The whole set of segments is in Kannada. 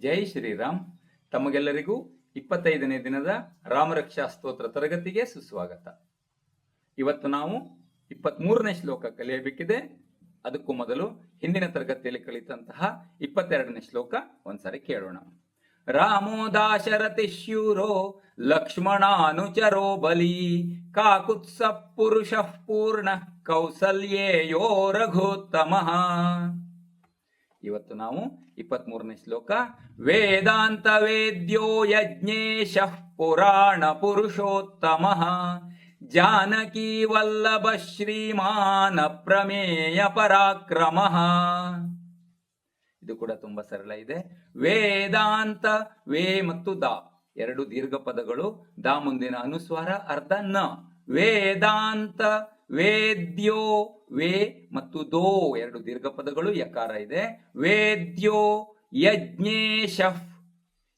ಜೈ ಶ್ರೀರಾಮ್. ತಮಗೆಲ್ಲರಿಗೂ ಇಪ್ಪತ್ತೈದನೇ ದಿನದ ರಾಮರಕ್ಷಾ ಸ್ತೋತ್ರ ತರಗತಿಗೆ ಸುಸ್ವಾಗತ. ಇವತ್ತು ನಾವು ಇಪ್ಪತ್ಮೂರನೇ ಶ್ಲೋಕ ಕಲಿಯಬೇಕಿದೆ. ಅದಕ್ಕೂ ಮೊದಲು ಹಿಂದಿನ ತರಗತಿಯಲ್ಲಿ ಕಲಿತಂತಹ ಇಪ್ಪತ್ತೆರಡನೇ ಶ್ಲೋಕ ಒಂದ್ಸರಿ ಕೇಳೋಣ. ರಾಮೋ ದಾಶರಥಿ ಶೂರೋ ಲಕ್ಷ್ಮಣಾನುಚರೋ ಬಲಿ ಕಾಕುತ್ಸ ಪುರುಷ ಪೂರ್ಣ ಕೌಸಲ್ಯೇಯೋ ರಘೋತ್ತಮ. ಇವತ್ತು ನಾವು ಇಪ್ಪತ್ತ್ ಮೂರನೇ ಶ್ಲೋಕ ವೇದಾಂತ ವೇದ್ಯೋ ಯಜ್ಞೇಶ ಪುರಾಣ ಪುರುಷೋತ್ತಮ, ಜಾನಕಿ ವಲ್ಲಭ ಶ್ರೀಮಾನ ಪ್ರಮೇಯ ಪರಾಕ್ರಮ. ಇದು ಕೂಡ ತುಂಬಾ ಸರಳ ಇದೆ. ವೇದಾಂತ, ವೇ ಮತ್ತು ದಾ, ಎರಡು ದೀರ್ಘ ಪದಗಳು. ದಾ ಮುಂದಿನ ಅನುಸ್ವಾರ ಅರ್ಧ ನ. ವೇದಾಂತ, ವೇದ್ಯೋ ವೇ ಮತ್ತು ದೋ ಎರಡು ದೀರ್ಘ ಪದಗಳು ಯಕಾರ ಇದೆ. ವೇದ್ಯೋ ಯಜ್ಞೇಶ.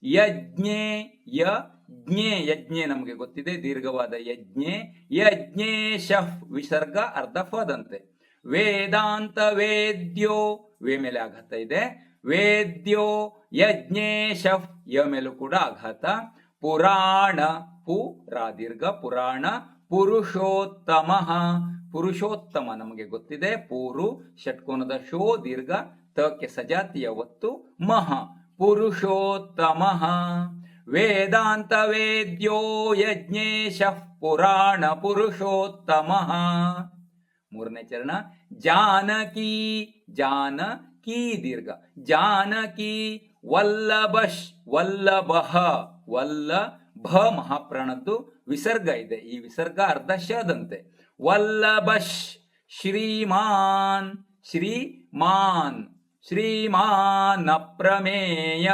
ಯಜ್ಞೆ ಯಜ್ಞೆ. ಯಜ್ಞೆ ನಮಗೆ ಗೊತ್ತಿದೆ, ದೀರ್ಘವಾದ ಯಜ್ಞೆ. ಯಜ್ಞೇಶ ವಿಸರ್ಗ ಅರ್ಧ ಪದಂತೆ. ವೇದಾಂತ ವೇದ್ಯೋ, ವೇ ಮೇಲೆ ಆಘಾತ ಇದೆ. ವೇದ್ಯೋ ಯಜ್ಞೇಶ, ಯ ಮೇಲೂ ಕೂಡ ಆಘಾತ. ಪುರಾಣ ಪು ರಾ ದೀರ್ಘ ಪುರಾಣ ಪುರುಷೋತ್ತಮ. ಪುರುಷೋತ್ತಮ ನಮಗೆ ಗೊತ್ತಿದೆ. ಪೂರು, ಷಟ್ಕೋನದ ಶೋ, ದೀರ್ಘ, ತಕ್ಕೆ ಸಜಾತಿಯ ಒತ್ತು, ಮಹ. ಪುರುಷೋತ್ತಮ. ವೇದಾಂತ ವೇದ್ಯೋ ಯಜ್ಞೇಶ ಪುರಾಣ ಪುರುಷೋತ್ತಮ. ಮೂರನೇ ಚರಣ, ಜಾನಕಿ ಜಾನಕಿ ದೀರ್ಘ. ಜಾನಕಿ ವಲ್ಲಭಶ್, ವಲ್ಲಭ ವಲ್ಲಭ ಮಹಾಪ್ರಾಣದ್ದು ವಿಸರ್ಗ ಇದೆ. ಈ ವಿಸರ್ಗ ಅರ್ಧ ಶದಂತೆ. ವಲ್ಲಭಶ್ ಶ್ರೀಮಾನ್ ಶ್ರೀಮಾನ್ ಶ್ರೀಮಾನ್ ಅಪ್ರಮೇಯ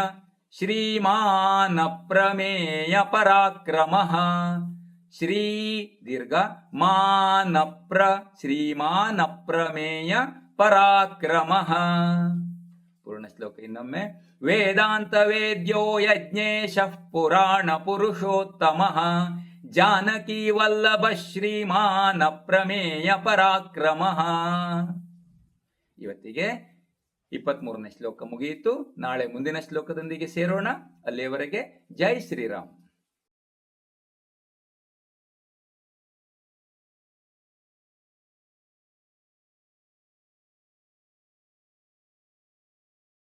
ಶ್ರೀಮಾನ್ ಅಪ್ರಮೇಯ ಪರಾಕ್ರಮ. ಶ್ರೀ ದೀರ್ಘ ಮಾನಪ್ರ ಶ್ರೀಮಾನ್ ಅಪ್ರಮೇಯ ಪರಾಕ್ರಮ. ಶ್ಲೋಕ. ಇನ್ನೊಮ್ಮೆ ವೇದಾಂತ ವೇದ್ಯೋ ಯಜ್ಞೇಶ ಪುರಾಣ ಪುರುಷೋತ್ತಮ, ಜಾನಕಿ ವಲ್ಲಭ ಶ್ರೀಮಾನ ಪ್ರಮೇಯ ಪರಾಕ್ರಮ. ಇವತ್ತಿಗೆ ಇಪ್ಪತ್ಮೂರನೇ ಶ್ಲೋಕ ಮುಗಿಯಿತು. ನಾಳೆ ಮುಂದಿನ ಶ್ಲೋಕದೊಂದಿಗೆ ಸೇರೋಣ. ಅಲ್ಲಿಯವರೆಗೆ ಜೈ ಶ್ರೀರಾಮ್.